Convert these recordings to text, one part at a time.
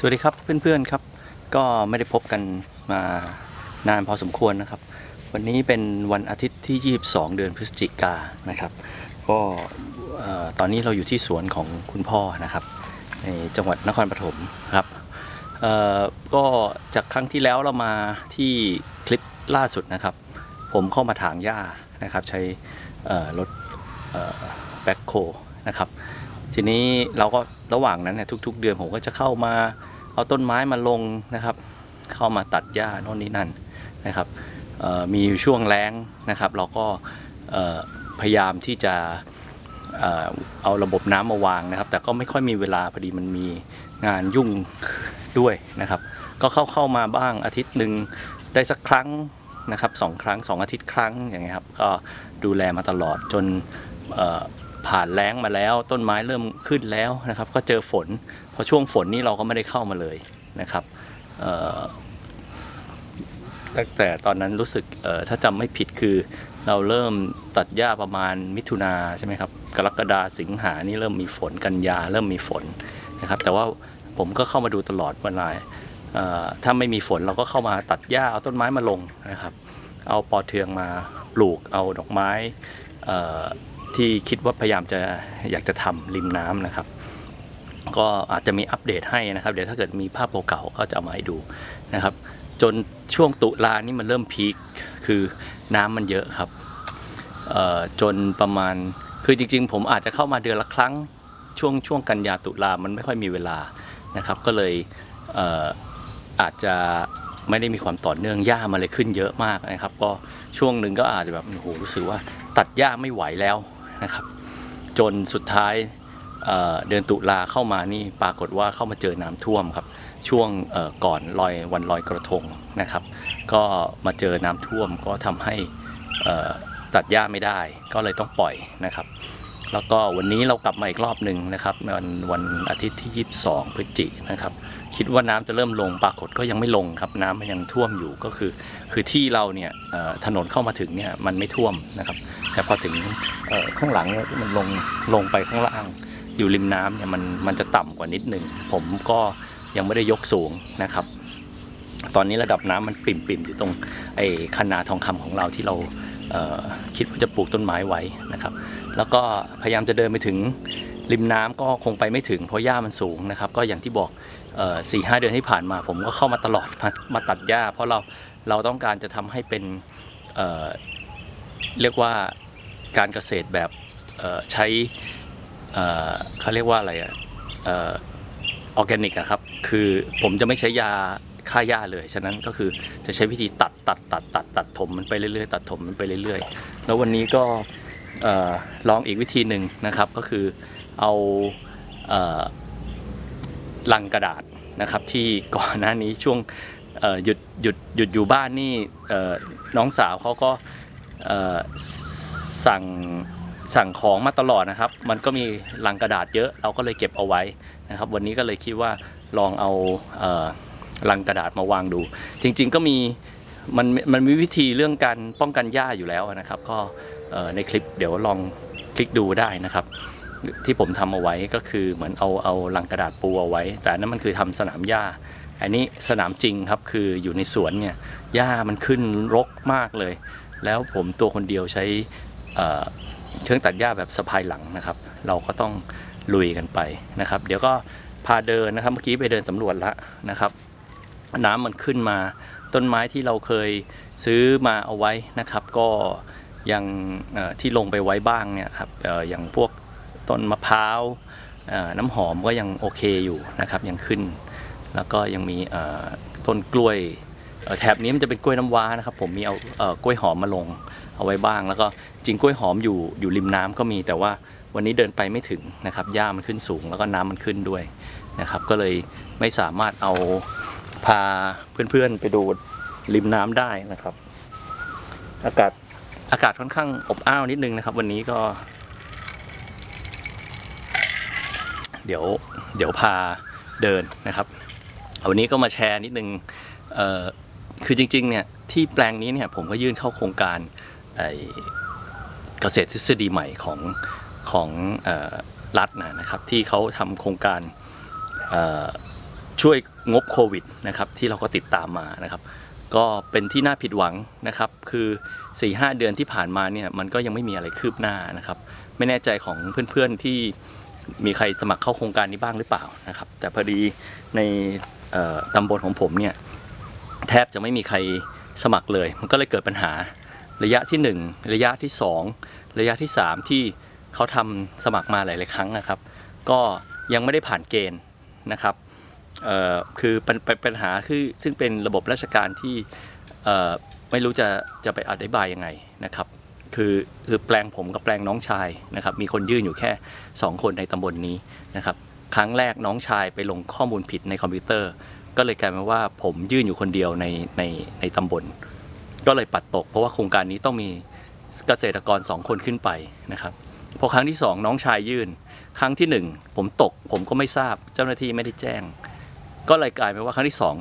สวัสดีครับเพื่อนๆครับ ก็ไม่ได้พบกันมานานพอสมควรนะครับ วันนี้เป็นวันอาทิตย์ที่ 22 เดือนพฤศจิกานะครับ ก็ตอนนี้เราอยู่ที่สวนของคุณพ่อนะครับ ในจังหวัดนครปฐมครับก็จากครั้งที่แล้วเรามาที่คลิปล่าสุดนะครับ ผมเข้ามาถางหญ้านะครับ ใช้รถแบ็คโคนะครับทีนี้เราก็ระหว่างนั้นเนี่ยทุก ๆ เดือนผมก็จะเข้ามา เอาต้นไม้มาลงนะครับ เข้ามาตัดหญ้าโน่นนี่นั่นนะครับมีอยู่ช่วงแล้งนะครับ เราก็พยายามที่จะเอาระบบน้ำมาวางนะครับ แต่ก็ไม่ค่อยมีเวลาพอดีมันมีงานยุ่งด้วยนะครับ ก็เข้าเข้ามาบ้างอาทิตย์หนึ่งได้สักครั้งนะครับสองครั้งสองอาทิตย์ครั้งอย่างเงี้ยครับก็ดูแลมาตลอดจนผ่านแล้งมาแล้ว ต้นไม้เริ่มขึ้นแล้วนะครับ ก็เจอฝน อช่วงฝนนี่เราก็ไม่ได้เข้ามาเลยนะครับตั้งแต่ตอนนั้นรู้สึกถ้าจำไม่ผิดคือ เราเริ่มตัดหญ้าประมาณมิถุนาใช่ไหมครับกรกฎาสิงหานี่เริ่มมีฝนกันยาเริ่มมีฝนนะครับแต่ว่าผมก็เข้ามาดูตลอดเวลาเอ่ถ้าไม่มีฝนเราก็เข้ามาตัดหญ้าเอาต้นไม้มาลงนะครับ เอาปอเทืองมาปลูกเอาดอกไม้ที่คิดว่าพยายามจะอยากจะทำริมน้ำนะครับ ก็อาจจะมีอัปเดตให้นะครับ เดี๋ยวถ้าเกิดมีภาพเก่าๆก็จะเอามาให้ดูนะครับ จนช่วงตุลานี่มันเริ่มพีคคือน้ำมันเยอะครับจนประมาณคือจริง ๆ ผมอาจจะเข้ามาเดือนละครั้งช่วงช่วงกันยาตุลามันไม่ค่อยมีเวลานะครับ ก็เลยเออาจจะไม่ได้มีความต่อเนื่องหญ้ามันเลยขึ้นเยอะมากนะครับ ก็ช่วงหนึ่งก็อาจจะแบบโอ้โหรู้สึกว่าตัดหญ้าไม่ไหวแล้วนะครับ จนสุดท้าย เดือนตุลาเข้ามานี่ปรากฏว่าเข้ามาเจอน้ำท่วมครับ ช่วงก่อนลอยวันลอยกระทงนะครับ ก็มาเจอน้ำท่วมก็ทำให้ตัดหญ้าไม่ได้ ก็เลยต้องปล่อยนะครับ แล้วก็วันนี้เรากลับมาอีกรอบหนึ่งนะครับวันวันอาทิตย์ที่ 22 พฤศจิกนะครับ คิดว่าน้ำจะเริ่มลงปรากฏก็ยังไม่ลงครับ น้ำมันยังท่วมอยู่ก็คือ คือที่เราเนี่ยถนนเข้ามาถึงเนี่ยมันไม่ท่วมนะครับ แต่พอถึงข้างหลังเนี่ยมันลงลงไปข้างล่าง อยู่ริมน้ำเนี่ยมันมันจะต่ำกว่านิดหนึ่งผมก็ยังไม่ได้ยกสูงนะครับ ตอนนี้ระดับน้ำมันปิ่มปิ่มๆอยู่ตรงไอ้คันนาทองคำของเราที่เราเคิดว่าจะปลูกต้นไม้ไว้นะครับ แล้วก็พยายามจะเดินไปถึงริมน้ำก็คงไปไม่ถึงเพราะหญ้ามันสูงนะครับ ก็อย่างที่บอกสี่ห้าเดือนที่ผ่านมา ผมก็เข้ามาตลอดมามาตัดหญ้า เพราะเราเราต้องการจะทำให้เป็นเเรียกว่าการเกษตรแบบใช้ เขาเรียกว่าอะไรอะออร์แกนิกอะครับ คือผมจะไม่ใช้ยาฆ่าหญ้าเลย ฉะนั้นก็คือจะใช้วิธีตัดตัดตัดตัดตัดถมมันไปเรื่อยๆ ตัดถมมันไปเรื่อยๆ แล้ววันนี้ก็ลองอีกวิธีหนึ่งนะครับ ก็คือเอาลังกระดาษนะครับ ที่ก่อนหน้านี้ช่วงหยุดหยุดหยุดอยู่บ้านนี่น้องสาวเขาก็สั่ง สั่งของมาตลอดนะครับ มันก็มีลังกระดาษเยอะเราก็เลยเก็บเอาไว้นะครับ วันนี้ก็เลยคิดว่าลองเอาเออลังกระดาษมาวางดู จริงๆก็มีมันมันมีวิธีเรื่องการป้องกันหญ้าอยู่แล้วนะครับ ก็ในคลิปเดี๋ยวลองคลิกดูได้นะครับ ที่ผมทำเอาไว้ก็คือเหมือนเอาเอาลังกระดาษปูเอาไว้ แต่นนั้นมันคือทำสนามหญ้า อันนี้สนามจริงครับคืออยู่ในสวนเนี่ยหญ้ามันขึ้นรกมากเลย แล้วผมตัวคนเดียวใช้ เอ่อเครื่องตัดหญ้าแบบสะพายหลังนะครับ เราก็ต้องลุยกันไปนะครับ เดี๋ยวก็พาเดินนะครับเมื่อกี้ไปเดินสำรวจล้วนะครับ น้ำมันขึ้นมาต้นไม้ที่เราเคยซื้อมาเอาไว้นะครับ ก็ยังที่ลงไปไว้บ้างเนี่ยครับอย่างพวกต้นมะพร้าวน้ำหอมก็ยังโอเคอยู่นะครับยังขึ้น แล้วก็ยังมีต้นกล้วยแถบนี้มันจะเป็นกล้วยน้ำว้านะครับ ผมมีเอากล้วยหอมมาลง เอาไว้บ้าง แล้วก็จริงกล้วยหอมอยู่อยู่ริมน้ำก็มีแต่ว่าวันนี้เดินไปไม่ถึงนะครับหญ้ามันขึ้นสูงแล้วก็น้ำมันขึ้นด้วยนะครับ ก็เลยไม่สามารถเอาพาเพื่อนๆไปดูริมน้ำได้นะครับ อากาศอากาศค่อนข้างอบอ้าวนิดนึงนะครับ วันนี้ก็ เดี๋ยวเดี๋ยวพาเดินนะครับวันนี้ก็มาแชร์นิดนึงเอ่อคือจริงๆเนี่ยที่แปลงนี้เนี่ยผมก็ยื่นเข้าโครงการ เกษตรทฤษฎีใหม่ของของรัฐนะครับ ที่เขาทำโครงการช่วยงบโควิดนะครับที่เราก็ติดตามมานะครับ ก็เป็นที่น่าผิดหวังนะครับ คือ 4-5 เดือนที่ผ่านมาเนี่ยมันก็ยังไม่มีอะไรคืบหน้านะครับ ไม่แน่ใจของเพื่อนๆที่มีใครสมัครเข้าโครงการนี้บ้างหรือเปล่านะครับ แต่พอดีในตำบลของผมเนี่ยแทบจะไม่มีใครสมัครเลย มันก็เลยเกิดปัญหา ระยะที่ 1 ระยะที่ 2 ระยะที่ 3 ที่เขาทำสมัครมาหลายๆครั้งนะครับ ก็ยังไม่ได้ผ่านเกณฑ์นะครับคือปปัญปัญหาคือซึ่งเป็นระบบราชการที่ไม่รู้จะจะไปอธิบายยังไงนะครับ คือคือแปลงผมกับแปลงน้องชายนะครับ มีคนยื่นอยู่แค่ 2 คนในตำบลนนี้นะครับ ครั้งแรกน้องชายไปลงข้อมูลผิดในคอมพิวเตอร์ ก็เลยกลายเป็นว่าผมยื่นอยู่คนเดียวในในในตำบล ก็เลยปัดตก เพราะว่าโครงการนี้ต้องมีเกษตรกร 2 คนขึ้นไปนะครับพอครั้งที่ 2 น้องชายยื่น ครั้งที่ 1 ผมตกผมก็ไม่ทราบเจ้าหน้าที่ไม่ได้แจ้ง ก็เลยกลายเป็นว่าครั้งที่สอง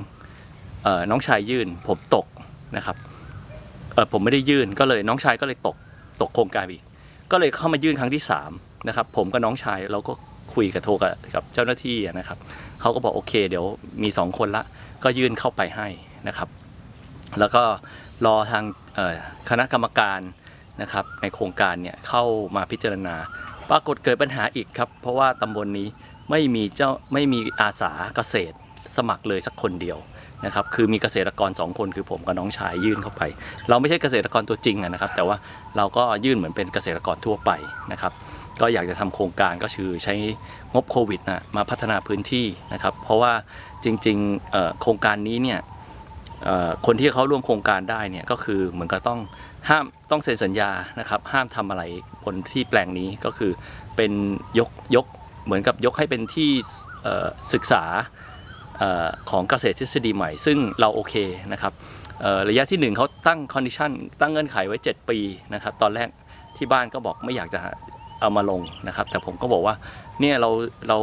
น้องชายยื่น ผมตกนะครับผมไม่ได้ยื่นก็เลยน้องชายก็เลยตกตกโครงการอีก ก็เลยเข้ามายื่นครั้งที่สามนะครับผมกับน้องชายเราก็คุยกับโทรกับกับเจ้าหน้าที่นะครับเขาก็บอกโอเค เดี๋ยวมีสองคนละก็ยื่นเข้าไปให้นะครับ แล้วก็ รอทางคณะกรรมการนะครับในโครงการเนี่ยเข้ามาพิจารณา ปรากฏเกิดปัญหาอีกครับ เพราะว่าตำบลนนี้ไม่มีเจ้าไม่มีอาสาเกษตรสมัครเลยสักคนเดียวนะครับคือมีเกษตรกรสองคนคือผมกับน้องชายยื่นเข้าไป เราไม่ใช่เกษตรกรตัวจริงนะครับ แต่ว่าเราก็ยื่นเหมือนเป็นเกษตรกรทั่วไปนะครับ ก็อยากจะทำโครงการก็คือใช้งบโควิดนะมาพัฒนาพื้นที่นะครับ เพราะว่าจริงๆโครงการนี้เนี่ย คนที่เขาร่วมโครงการได้เนี่ยก็คือเหมือนกับต้องห้ามต้องเซ็นสัญญานะครับ ห้ามทำอะไรบนที่แปลงนี้ก็คือเป็นยกยกเหมือนกับยกให้เป็นที่ศึกษาออของเกษตรทฤษฎีใหม่ ซึ่งเราโอเคนะครับระยะที่หนึ่งเขาตั้งคอนดิชันตั้งเงื่อนไขไว้ 7 ปีนะครับ ตอนแรกที่บ้านก็บอกไม่อยากจะเอามาลงนะครับ แต่ผมก็บอกว่าเนี่ยเราเรา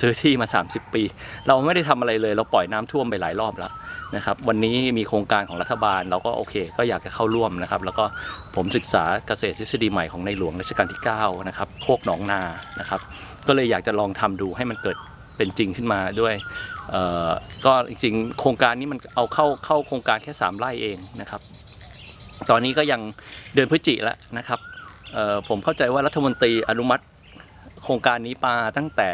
ซื้อที่มา 30 ปี เราไม่ได้ทำอะไรเลย เราปล่อยน้ำท่วมไปหลายรอบแล้ว นะครับวันนี้มีโครงการของรัฐบาลเราก็โอเค ก็อยากจะเข้าร่วมนะครับ แล้วก็ผมศึกษาเกษตรทฤษฎีใหม่ของในหลวงรัชกาลที่9นะครับโคกหนองนานะครับ ก็เลยอยากจะลองทำดูให้มันเกิดเป็นจริงขึ้นมาด้วยก็จริงๆโครงการนี้มันเอาเข้าเข้าโครงการแค่ 3 ไร่เองนะครับ ตอนนี้ก็ยังเดือนพฤศจิแล้วนะครับผมเข้าใจว่ารัฐมนตรีอนุมัติโครงการนี้มาตั้งแต่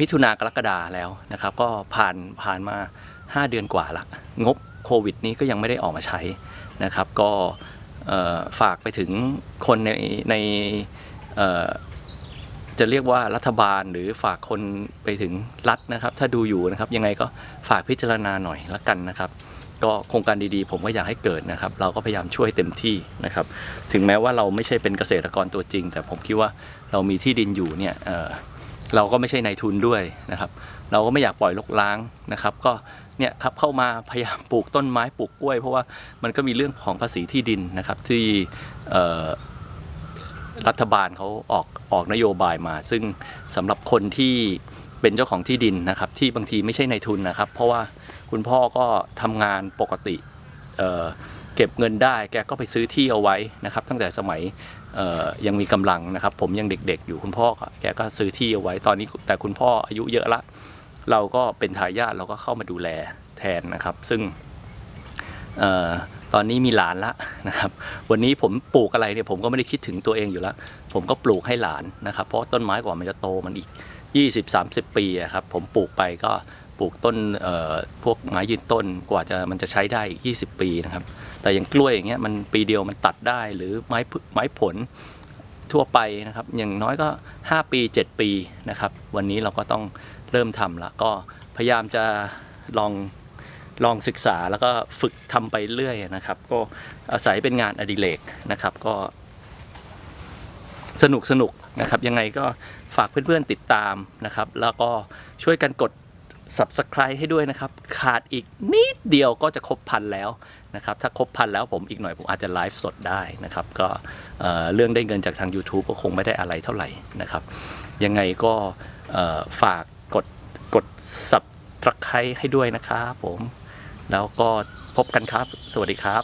มิถุนากรกฎาแล้วนะครับ ก็ผ่านผ่านมา 5 เดือนกว่าละ งบโควิดนี้ก็ยังไม่ได้ออกมาใช้นะครับ ก็ฝากไปถึงคนในในจะเรียกว่ารัฐบาลหรือฝากคนไปถึงรัฐนะครับ ถ้าดูอยู่นะครับ ยังไงก็ฝากพิจารณาหน่อยละกันนะครับ ก็โครงการดีๆ ผมก็อยากให้เกิดนะครับ เราก็พยายามช่วยเต็มที่นะครับ ถึงแม้ว่าเราไม่ใช่เป็นเกษตรกรตัวจริง แต่ผมคิดว่าเรามีที่ดินอยู่เนี่ยเเราก็ไม่ใช่นายทุนด้วยนะครับ เราก็ไม่อยากปล่อยลกล้างนะครับ ก็ เนี่ยครับเข้ามาพยายามปลูกต้นไม้ปลูกกล้วย เพราะว่ามันก็มีเรื่องของภาษีที่ดินนะครับที่รัฐบาลเขาออกออกนโยบายมา ซึ่งสำหรับคนที่เป็นเจ้าของที่ดินนะครับ ที่บางทีไม่ใช่ในทุนนะครับ เพราะว่าคุณพ่อก็ทำงานปกติเเก็บเงินได้ แกก็ไปซื้อที่เอาไว้นะครับ ตั้งแต่สมัยยังมีกำลังนะครับ ผมยังเด็กๆอยู่คุณพ่อแกก็ซื้อที่เอาไว้ตอนนี้แต่คุณพ่ออายุเยอะละ เราก็เป็นทายาทเราก็เข้ามาดูแลแทนนะครับ ซึ่งออตอนนี้มีหลานละนะครับ วันนี้ผมปลูกอะไรเนี่ยผมก็ไม่ได้คิดถึงตัวเองอยู่แล้ว ผมก็ปลูกให้หลานนะครับ เพราะต้นไม้กว่ามันจะโตมันอีก 20-30 ปีครับผมปลูกไปก็ปลูกต้นพวกไม้ยืนต้นกว่าจะมันจะใช้ได้อีก 20 ปีนะครับ แต่อย่างกล้วยอย่างเงี้ยมันปีเดียวมันตัดได้หรือไม้ผึไม้ผลทั่วไปนะครับ อย่างน้อยก็ 5 ปี 7 ปีนะครับ วันนี้เราก็ต้อง เริ่มทำละก็พยายามจะลองลองศึกษาแล้วก็ฝึกทำไปเรื่อยนะครับ ก็อาศัยเป็นงานอดิเรกนะครับก็ สนุกสนุกนะครับ ยังไงก็ฝากเพื่อนๆติดตามนะครับ แล้วก็ช่วยกันกด subscribe ให้ด้วยนะครับ ขาดอีกนิดเดียวก็จะครบพันแล้วนะครับ ถ้าครบพันแล้วผมอีกหน่อยผมอาจจะไลฟ์สดได้นะครับ ก็เอ่อเรื่องได้เงินจากทาง YouTube ก็คงไม่ได้อะไรเท่าไหร่นะครับ ยังไงก็ ฝากกดกด subscribe ให้ด้วยนะครับผม แล้วก็พบกันครับ สวัสดีครับ